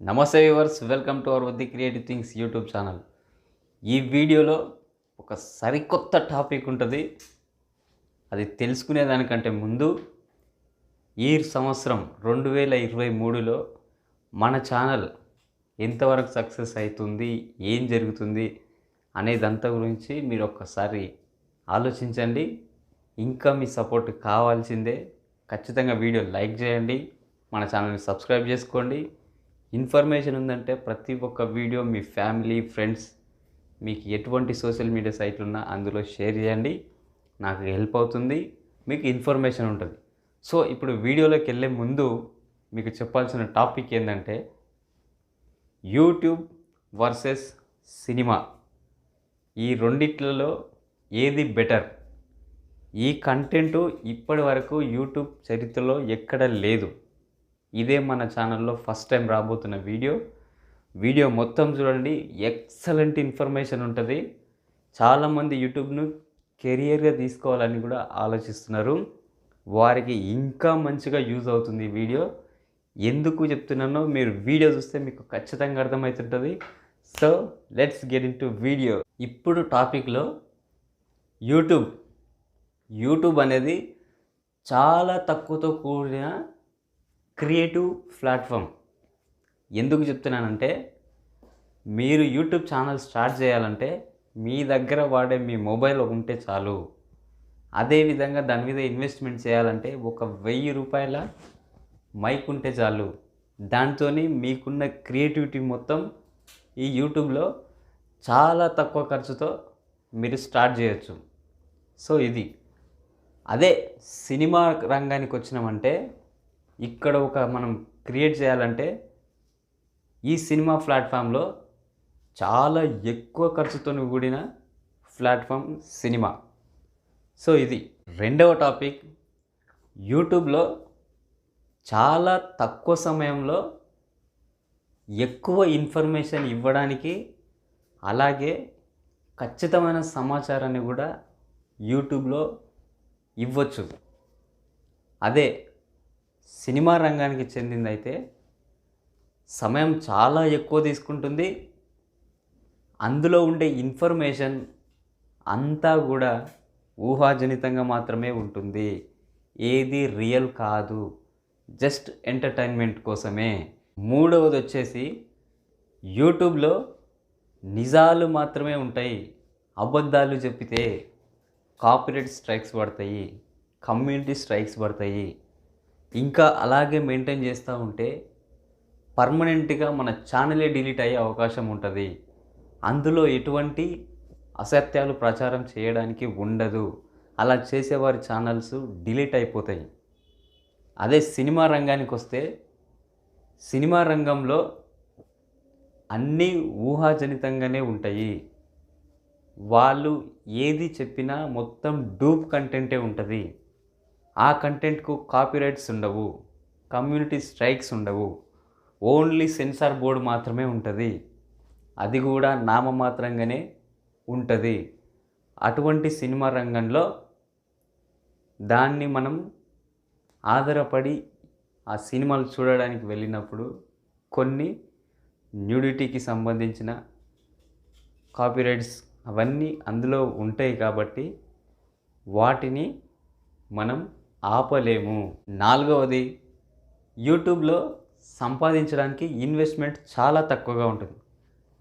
నమస్తే viewers welcome to our Vaddi creative things YouTube channel. ఈ వీడియోలో ఒక సరికొత్త టాపిక్ ఉంటుంది. అది తెలుసుకునేదానికంటే ముందు ఈ సంవత్సరం రెండు వేల ఇరవై మూడులో మన ఛానల్ ఎంతవరకు సక్సెస్ అవుతుంది ఏం జరుగుతుంది అనేదంతా గురించి మీరు ఒక్కసారి ఆలోచించండి. ఇంకా మీ సపోర్ట్ కావాల్సిందే ఖచ్చితంగా వీడియో లైక్ చేయండి మన ఛానల్ని సబ్స్క్రైబ్ చేసుకోండి. ఇన్ఫర్మేషన్ ఉందంటే ప్రతి ఒక్క వీడియో మీ ఫ్యామిలీ ఫ్రెండ్స్ మీకు ఎటువంటి సోషల్ మీడియా సైట్లు ఉన్నా అందులో షేర్ చేయండి. నాకు హెల్ప్ అవుతుంది మీకు ఇన్ఫర్మేషన్ ఉంటుంది. సో ఇప్పుడు వీడియోలోకి వెళ్ళే ముందు మీకు చెప్పాల్సిన టాపిక్ ఏంటంటే యూట్యూబ్ వర్సెస్ సినిమా. ఈ రెండిట్లలో ఏది బెటర్? ఈ కంటెంట్ ఇప్పటి వరకు యూట్యూబ్ చరిత్రలో ఎక్కడ లేదు. ఇదే మన ఛానల్లో ఫస్ట్ టైం రాబోతున్న వీడియో వీడియో మొత్తం చూడండి ఎక్సలెంట్ ఇన్ఫర్మేషన్ ఉంటుంది. చాలామంది యూట్యూబ్ను కెరియర్గా తీసుకోవాలని కూడా ఆలోచిస్తున్నారు. వారికి ఇంకా మంచిగా యూజ్ అవుతుంది ఈ వీడియో ఎందుకు చెప్తున్నానో మీరు వీడియో చూస్తే మీకు ఖచ్చితంగా అర్థమవుతుంటుంది. So let's get into video ఇప్పుడు టాపిక్లో యూట్యూబ్ యూట్యూబ్ అనేది చాలా తక్కువతో కూడిన క్రియేటివ్ ప్లాట్ఫామ్. ఎందుకు చెప్తున్నానంటే మీరు యూట్యూబ్ ఛానల్ స్టార్ట్ చేయాలంటే మీ దగ్గర వాడే మీ మొబైల్ ఉంటే చాలు. అదేవిధంగా దాని మీద ఇన్వెస్ట్మెంట్ చేయాలంటే ఒక వెయ్యి రూపాయల మైక్ ఉంటే చాలు. దాంతో మీకున్న క్రియేటివిటీ మొత్తం ఈ యూట్యూబ్లో చాలా తక్కువ ఖర్చుతో మీరు స్టార్ట్ చేయొచ్చు. సో ఇది. అదే సినిమా రంగానికి వచ్చినామంటే ఇక్కడ ఒక మనం క్రియేట్ చేయాలంటే ఈ సినిమా ప్లాట్ఫామ్లో చాలా ఎక్కువ ఖర్చుతో కూడిన ప్లాట్ఫామ్ సినిమా. సో ఇది రెండవ టాపిక్. యూట్యూబ్లో చాలా తక్కువ సమయంలో ఎక్కువ ఇన్ఫర్మేషన్ ఇవ్వడానికి అలాగే ఖచ్చితమైన సమాచారాన్ని కూడా యూట్యూబ్లో ఇవ్వచ్చు. అదే సినిమా రంగానికి చెందిందైతే సమయం చాలా ఎక్కువ తీసుకుంటుంది. అందులో ఉండే ఇన్ఫర్మేషన్ అంతా కూడా ఊహాజనితంగా మాత్రమే ఉంటుంది. ఏది రియల్ కాదు. జస్ట్ ఎంటర్టైన్మెంట్ కోసమే. మూడవది వచ్చేసి యూట్యూబ్లో నిజాలు మాత్రమే ఉంటాయి. అబద్ధాలు చెప్పితే కాపీరేట్ స్ట్రైక్స్ పడతాయి. కమ్యూనిటీ స్ట్రైక్స్ పడతాయి. ఇంకా అలాగే మెయింటైన్ చేస్తూ ఉంటే పర్మనెంట్గా మన ఛానలే డిలీట్ అయ్యే అవకాశం ఉంటుంది. అందులో ఎటువంటి అసత్యాలు ప్రచారం చేయడానికి ఉండదు. అలా చేసేవారి ఛానల్స్ డిలీట్ అయిపోతాయి. అదే సినిమా రంగానికి వస్తే సినిమా రంగంలో అన్నీ ఊహాజనితంగానే ఉంటాయి. వాళ్ళు ఏది చెప్పినా మొత్తం డూప్ కంటెంటే ఉంటుంది. ఆ కంటెంట్కు కాపీరైట్స్ ఉండవు కమ్యూనిటీ స్ట్రైక్స్ ఉండవు. ఓన్లీ సెన్సార్ బోర్డు మాత్రమే ఉంటుంది. అది కూడా నామమాత్రంగానే ఉంటుంది. అటువంటి సినిమా రంగంలో దాన్ని మనం ఆధారపడి ఆ సినిమాలు చూడడానికి వెళ్ళినప్పుడు కొన్ని న్యూడిటీకి సంబంధించిన కాపీరైట్స్ అవన్నీ అందులో ఉంటాయి కాబట్టి వాటిని మనం ఆపలేము. నాలుగవది యూట్యూబ్లో సంపాదించడానికి ఇన్వెస్ట్మెంట్ చాలా తక్కువగా ఉంటుంది.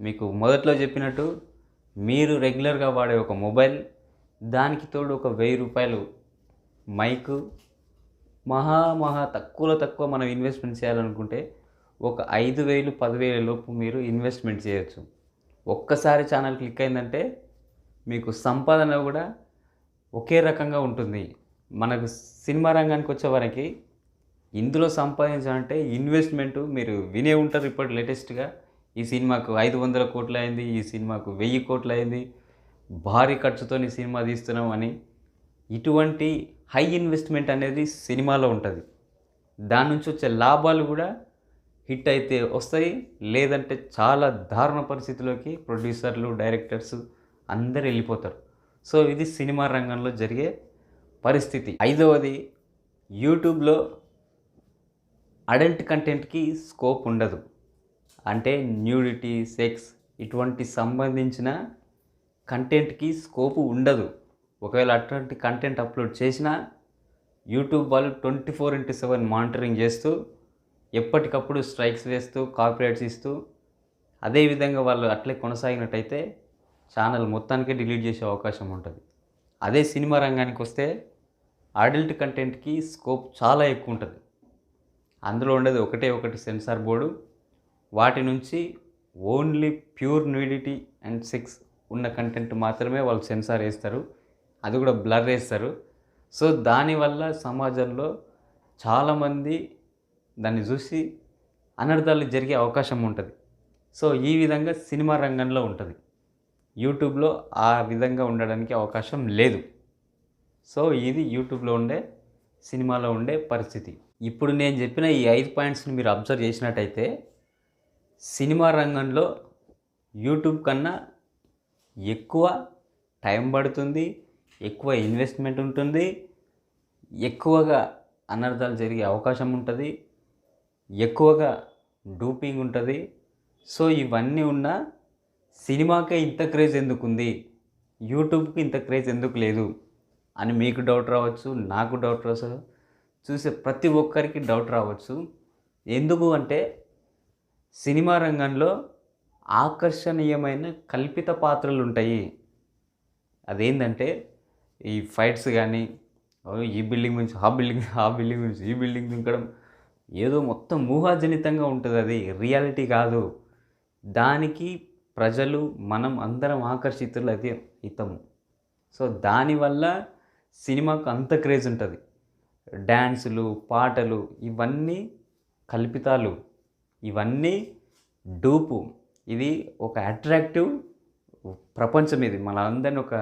మీకు మొదట్లో చెప్పినట్టు మీరు రెగ్యులర్గా వాడే ఒక మొబైల్ దానికి తోడు ఒక వెయ్యి రూపాయలు మైకు మహా మహా తక్కువలో తక్కువ మనం ఇన్వెస్ట్మెంట్ చేయాలనుకుంటే ఒక ఐదు వేలు పదివేల లోపు మీరు ఇన్వెస్ట్మెంట్ చేయొచ్చు. ఒక్కసారి ఛానల్ క్లిక్ అయిందంటే మీకు సంపాదన కూడా ఒకే రకంగా ఉంటుంది. మనకు సినిమా రంగానికి వచ్చేవరకు ఇందులో సంపాదించాలంటే ఇన్వెస్ట్మెంట్ మీరు వినే ఉంటారు ఇప్పుడు లేటెస్ట్గా. ఈ సినిమాకు ఐదు వందల కోట్లు అయింది ఈ సినిమాకు వెయ్యి కోట్లు అయింది భారీ ఖర్చుతో ఈ సినిమా తీస్తున్నాం అని ఇటువంటి హై ఇన్వెస్ట్మెంట్ అనేది సినిమాలో ఉంటుంది. దాని నుంచి వచ్చే లాభాలు కూడా హిట్ అయితే వస్తాయి లేదంటే చాలా దారుణ పరిస్థితిలోకి ప్రొడ్యూసర్లు డైరెక్టర్స్ అందరు వెళ్ళిపోతారు. సో ఇది సినిమా రంగంలో జరిగే పరిస్థితి. ఐదవది యూట్యూబ్లో అడల్ట్ కంటెంట్కి స్కోప్ ఉండదు. అంటే న్యూడిటీ సెక్స్ ఇటువంటి సంబంధించిన కంటెంట్కి స్కోపు ఉండదు. ఒకవేళ అటువంటి కంటెంట్ అప్లోడ్ చేసినా యూట్యూబ్ వాళ్ళు twenty four into seven monitoring చేస్తూ ఎప్పటికప్పుడు స్ట్రైక్స్ వేస్తూ కాపీరైట్స్ ఇస్తూ అదేవిధంగా వాళ్ళు అట్లే కొనసాగినట్టయితే ఛానల్ మొత్తానికే డిలీట్ చేసే అవకాశం ఉంటుంది. అదే సినిమా రంగానికి వస్తే అడల్ట్ కంటెంట్కి స్కోప్ చాలా ఎక్కువ ఉంటుంది. అందులో ఉండేది ఒకటే ఒకటి సెన్సార్ బోర్డు. వాటి నుంచి only pure nudity and sex ఉన్న కంటెంట్ మాత్రమే వాళ్ళు సెన్సార్ వేస్తారు. అది కూడా బ్లర్ వేస్తారు. సో దానివల్ల సమాజంలో చాలామంది దాన్ని చూసి అనర్థాలు జరిగే అవకాశం ఉంటుంది. సో ఈ విధంగా సినిమా రంగంలో ఉంటుంది. యూట్యూబ్లో ఆ విధంగా ఉండడానికి అవకాశం లేదు. సో ఇది యూట్యూబ్లో ఉండే సినిమాలో ఉండే పరిస్థితి. ఇప్పుడు నేను చెప్పిన ఈ ఐదు పాయింట్స్ని మీరు అబ్జర్వ్ చేసినట్టయితే సినిమా రంగంలో యూట్యూబ్ కన్నా ఎక్కువ టైం పడుతుంది ఎక్కువ ఇన్వెస్ట్మెంట్ ఉంటుంది ఎక్కువగా అనర్థాలు జరిగే అవకాశం ఉంటుంది ఎక్కువగా డూపింగ్ ఉంటుంది. సో ఇవన్నీ ఉన్న సినిమాకే ఇంత క్రేజ్ ఎందుకుంది? యూట్యూబ్కి ఇంత క్రేజ్ ఎందుకు లేదు? అని మీకు డౌట్ రావచ్చు నాకు డౌట్ రావచ్చు చూసే ప్రతి ఒక్కరికి డౌట్ రావచ్చు. ఎందుకు అంటే సినిమా రంగంలో ఆకర్షణీయమైన కల్పిత పాత్రలు ఉంటాయి. అదేంటంటే ఈ ఫైట్స్ కానీ ఈ బిల్డింగ్ నుంచి ఆ బిల్డింగ్ ఆ బిల్డింగ్ నుంచి ఈ బిల్డింగ్ దింకడం ఏదో మొత్తం ఊహాజనితంగా ఉంటుంది అది. రియాలిటీ కాదు. దానికి ప్రజలు మనం అందరం ఆకర్షితులు అయితే అవుతాము సో దానివల్ల సినిమాకు అంత క్రేజ్ ఉంటుంది. డ్యాన్సులు పాటలు ఇవన్నీ కల్పితాలు. ఇవన్నీ డూపు. ఇది ఒక అట్రాక్టివ్ ప్రపంచం ఇది. మన అందరిని ఒక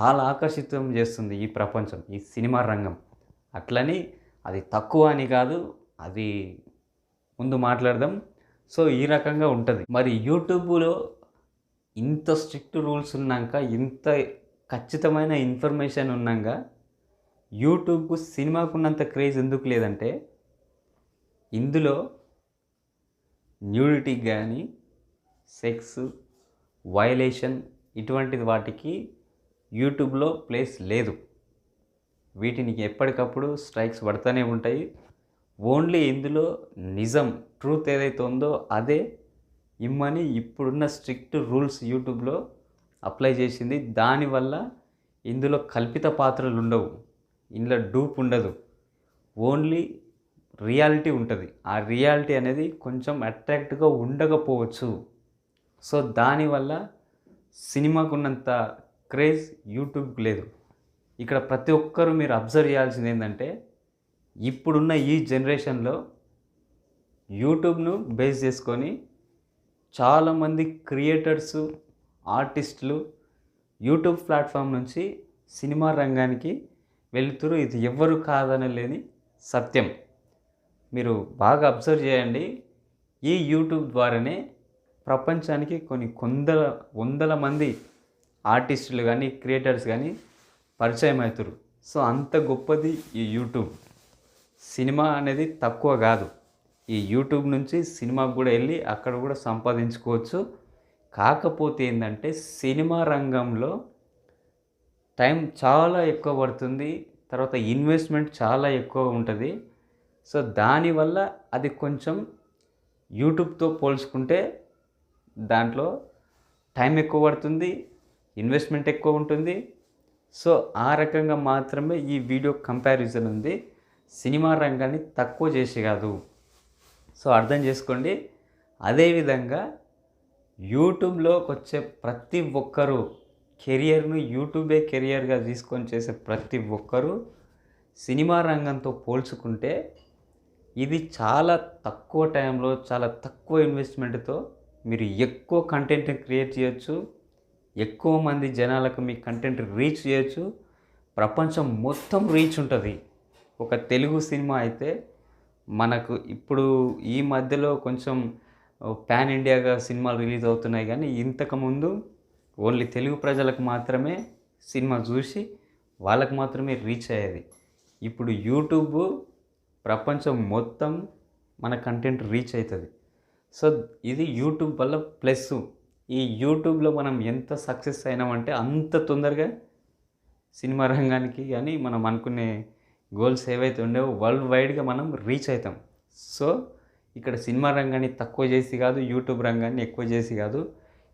చాలా ఆకర్షితం చేస్తుంది ఈ ప్రపంచం ఈ సినిమా రంగం. అట్లని అది తక్కువ అని కాదు అది ముందు మాట్లాడదాం. సో ఈ రకంగా ఉంటుంది. మరి యూట్యూబ్లో ఇంత స్ట్రిక్ట్ రూల్స్ ఉన్నాక ఇంత ఖచ్చితమైన ఇన్ఫర్మేషన్ ఉన్నాక యూట్యూబ్కు సినిమాకు ఉన్నంత క్రేజ్ ఎందుకు లేదంటే ఇందులో న్యూడిటీ కానీ సెక్స్ వయలేషన్ ఇటువంటి వాటికి యూట్యూబ్లో ప్లేస్ లేదు. వీటిని ఎప్పటికప్పుడు స్ట్రైక్స్ పడుతూనే ఉంటాయి. ఓన్లీ ఇందులో నిజం ట్రూత్ ఏదైతే ఉందో అదే ఇమ్మని ఇప్పుడున్న స్ట్రిక్ట్ రూల్స్ యూట్యూబ్లో అప్లై చేసింది. దానివల్ల ఇందులో కల్పిత పాత్రలు ఉండవు. ఇందులో డూప్ ఉండదు. ఓన్లీ రియాలిటీ ఉంటుంది. ఆ రియాలిటీ అనేది కొంచెం అట్రాక్ట్గా ఉండకపోవచ్చు. సో దానివల్ల సినిమాకు ఉన్నంత క్రేజ్ యూట్యూబ్కి లేదు. ఇక్కడ ప్రతి ఒక్కరూ మీరు అబ్జర్వ్ చేయాల్సింది ఏంటంటే ఇప్పుడున్న ఈ జనరేషన్లో యూట్యూబ్ను బేస్ చేసుకొని చాలామంది క్రియేటర్స్ ఆర్టిస్టులు యూట్యూబ్ ప్లాట్ఫామ్ నుంచి సినిమా రంగానికి వెళుతురు. ఇది ఎవ్వరు కాదనలేని సత్యం. మీరు బాగా అబ్జర్వ్ చేయండి. ఈ యూట్యూబ్ ద్వారానే ప్రపంచానికి కొన్ని కొందల వందల మంది ఆర్టిస్టులు కానీ క్రియేటర్స్ కానీ పరిచయం అవుతారు సో అంత గొప్పది ఈ యూట్యూబ్. సినిమా అనేది తక్కువ కాదు. ఈ యూట్యూబ్ నుంచి సినిమాకు కూడా వెళ్ళి అక్కడ కూడా సంపాదించుకోవచ్చు. కాకపోతే ఏంటంటే సినిమా రంగంలో టైం చాలా ఎక్కువ పడుతుంది. తర్వాత ఇన్వెస్ట్మెంట్ చాలా ఎక్కువ ఉంటుంది. సో దానివల్ల అది కొంచెం యూట్యూబ్తో పోల్చుకుంటే దాంట్లో టైం ఎక్కువ పడుతుంది ఇన్వెస్ట్మెంట్ ఎక్కువ ఉంటుంది. సో ఆ రకంగా మాత్రమే ఈ వీడియో కంపారిజన్ ఉంది. సినిమా రంగాన్ని తక్కువ చేసి కాదు. సో అర్థం చేసుకోండి. అదేవిధంగా యూట్యూబ్లోకి వచ్చే ప్రతి ఒక్కరూ కెరియర్ను యూట్యూబే కెరియర్గా తీసుకొని చేసే ప్రతి ఒక్కరూ సినిమా రంగంతో పోల్చుకుంటే ఇది చాలా తక్కువ టైంలో చాలా తక్కువ ఇన్వెస్ట్మెంట్తో మీరు ఎక్కువ కంటెంట్ క్రియేట్ చేయొచ్చు. ఎక్కువ మంది జనాలకు మీ కంటెంట్ రీచ్ చేయొచ్చు. ప్రపంచం మొత్తం రీచ్ ఉంటుంది. ఒక తెలుగు సినిమా అయితే మనకు ఇప్పుడు ఈ మధ్యలో కొంచెం పాన్ ఇండియాగా సినిమాలు రిలీజ్ అవుతున్నాయి కానీ ఇంతకుముందు ఓన్లీ తెలుగు ప్రజలకు మాత్రమే సినిమా చూసి వాళ్ళకు మాత్రమే రీచ్ అయ్యేది. ఇప్పుడు యూట్యూబ్ ప్రపంచం మొత్తం మన కంటెంట్ రీచ్ అవుతుంది సో ఇది యూట్యూబ్ వల్ల ప్లస్ ఈ యూట్యూబ్లో మనం ఎంత సక్సెస్ అయినామంటే అంత తొందరగా సినిమా రంగానికి కానీ మనం అనుకునే గోల్స్ ఏవైతే ఉండేవో వరల్డ్ వైడ్గా మనం రీచ్ అవుతాం సో ఇక్కడ సినిమా రంగాన్ని తక్కువ చేసి కాదు యూట్యూబ్ రంగాన్ని ఎక్కువ చేసి కాదు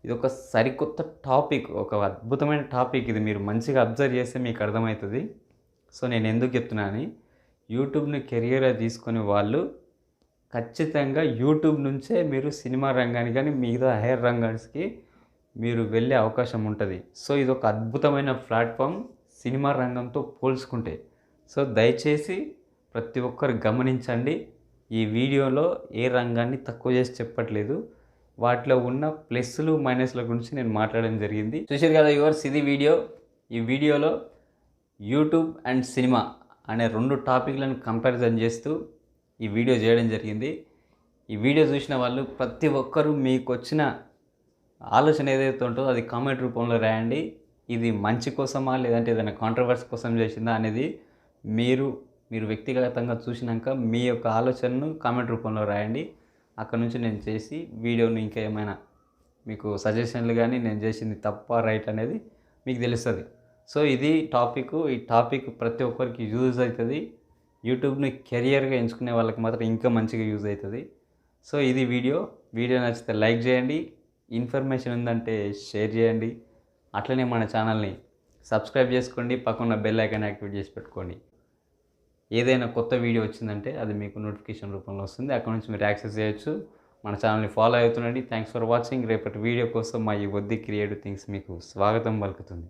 ఇది ఒక సరికొత్త టాపిక్ ఒక అద్భుతమైన టాపిక్ ఇది. మీరు మంచిగా అబ్జర్వ్ చేస్తే మీకు అర్థమవుతుంది. సో నేను ఎందుకు చెప్తున్నాను యూట్యూబ్ని కెరియర్గా తీసుకునే వాళ్ళు ఖచ్చితంగా యూట్యూబ్ నుంచే మీరు సినిమా రంగానికి కానీ మిగతా హెయిర్ రంగానికి మీరు వెళ్ళే అవకాశం ఉంటుంది. సో ఇది ఒక అద్భుతమైన ప్లాట్ఫామ్ సినిమా రంగంతో పోల్చుకుంటే. సో దయచేసి ప్రతి ఒక్కరు గమనించండి ఈ వీడియోలో ఏ రంగాన్ని తక్కువ చేసి చెప్పట్లేదు. వాటిలో ఉన్న ప్లస్లు మైనస్ల గురించి నేను మాట్లాడడం జరిగింది. చూసారు కదా యువర్స్ ఇది వీడియో? ఈ వీడియోలో యూట్యూబ్ అండ్ సినిమా అనే రెండు టాపిక్లను కంపారిజన్ చేస్తూ ఈ వీడియో చేయడం జరిగింది. ఈ వీడియో చూసిన వాళ్ళు ప్రతి ఒక్కరూ మీకు వచ్చిన ఆలోచన ఏదైతే ఉంటుందో అది కామెంట్ రూపంలో రాయండి. ఇది మంచి కోసమా లేదంటే ఏదైనా కాంట్రవర్సీ కోసం చేసిందా అనేది మీరు మీరు వ్యక్తిగతంగా చూసినాక మీ యొక్క ఆలోచనను కామెంట్ రూపంలో రాయండి. అక్కడ నుంచి నేను చేసి వీడియోని ఇంకా ఏమైనా మీకు సజెషన్లు కానీ నేను చేసింది తప్ప రైట్ అనేది మీకు తెలుస్తుంది. సో ఇది టాపిక్. ఈ టాపిక్ ప్రతి ఒక్కరికి యూజ్ అవుతుంది. యూట్యూబ్ని కెరియర్గా ఎంచుకునే వాళ్ళకి మాత్రం ఇంకా మంచిగా యూజ్ అవుతుంది. సో ఇది వీడియో. వీడియో నచ్చితే లైక్ చేయండి. ఇన్ఫర్మేషన్ ఉందంటే షేర్ చేయండి. అట్లనే మన ఛానల్ని సబ్స్క్రైబ్ చేసుకోండి. పక్కన బెల్ ఐకాన్ యాక్టివేట్ చేసి పెట్టుకోండి. ఏదైనా కొత్త వీడియో వచ్చిందంటే అది మీకు నోటిఫికేషన్ రూపంలో వస్తుంది. అక్కడ నుంచి మీరు యాక్సెస్ చేయొచ్చు. మన ఛానల్ని ఫాలో అవుతుండండి. థ్యాంక్స్ ఫర్ వాచింగ్ రేపటి వీడియో కోసం మా ఈ వద్ది క్రియేటివ్ థింగ్స్ మీకు స్వాగతం పలుకుతుంది.